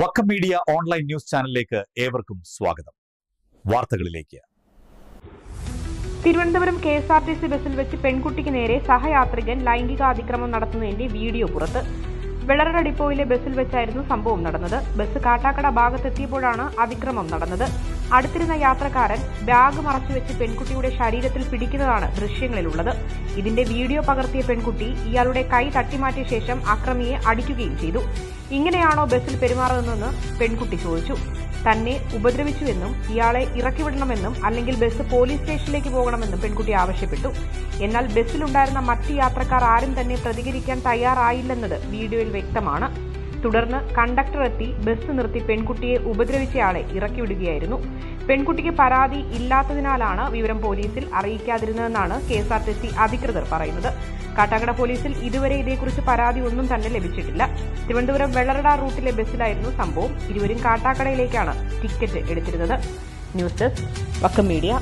Vakkom media online news ചാനലിലേക്ക് ഏവർക്കും സ്വാഗതം. വാർത്തകളിലേക്ക്. Thiruvananthapuram K S R T C ബസ്സിൽ വെച്ച് പെൺകുട്ടിക്ക് നേരെ സഹയാത്രികൻ ലൈംഗികാതിക്രമം നടത്തുന്നതിന്റെ വീഡിയോ പുറത്ത്. വെള്ളറ ഡിപ്പോയിലെ ബസ്സിൽ വെച്ചായിരുന്നു സംഭവം നടന്നത്. ബസ് കാട്ടാക്കട ഭാഗത്തെത്തിയപ്പോഴാണ് അതിക്രമം നടന്നത്. അടുത്തിരുന്ന യാത്രക്കാരൻ ബാഗ് മറച്ചുവെച്ച് പെൺകുട്ടിയുടെ ശരീരത്തിൽ പിടിക്കുന്നതാണ് ദൃശ്യങ്ങളിലുള്ളത്. ഇതിന്റെ വീഡിയോ പകർത്തിയ പെൺകുട്ടി ഇയാളുടെ കൈ തട്ടിമാറ്റിയ ശേഷം അക്രമിയെ അടിക്കുകയും ചെയ്തു. ഇങ്ങനെയാണോ ബസ്സിൽ പെരുമാറുന്നതെന്ന് പെൺകുട്ടി ചോദിച്ചു. തന്നെ ഉപദ്രവിച്ചുവെന്നും ഇയാളെ ഇറക്കിവിടണമെന്നും അല്ലെങ്കിൽ ബസ് പോലീസ് സ്റ്റേഷനിലേക്ക് പോകണമെന്നും പെൺകുട്ടി ആവശ്യപ്പെട്ടു. എന്നാൽ ബസ്സിലുണ്ടായിരുന്ന മറ്റ് യാത്രക്കാർ ആരും തന്നെ പ്രതികരിക്കാൻ തയ്യാറായില്ലെന്നത് വീഡിയോയിൽ വ്യക്തമാണ്. തുടർന്ന് കണ്ടക്ടർ എത്തി ബസ് നിർത്തി പെൺകുട്ടിയെ ഉപദ്രവിച്ചയാളെ ഇറക്കിവിടുകയായിരുന്നു. പെൺകുട്ടിക്ക് പരാതി ഇല്ലാത്തതിനാലാണ് വിവരം പോലീസിൽ അറിയിക്കാതിരുന്നതെന്നാണ് K S R T C അധികൃതർ പറയുന്നത്. കാട്ടാക്കട പോലീസിൽ ഇതുവരെ ഇതേക്കുറിച്ച് പരാതി ഒന്നും തന്നെ ലഭിച്ചിട്ടില്ല. തിരുവനന്തപുരം വെള്ളറട റൂട്ടിലെ ബസ്സിലായിരുന്നു സംഭവം. ഇരുവരും കാട്ടാക്കടയിലേക്കാണ് ടിക്കറ്റ് എടുത്തിരുന്നത്. News desk Vakkam media.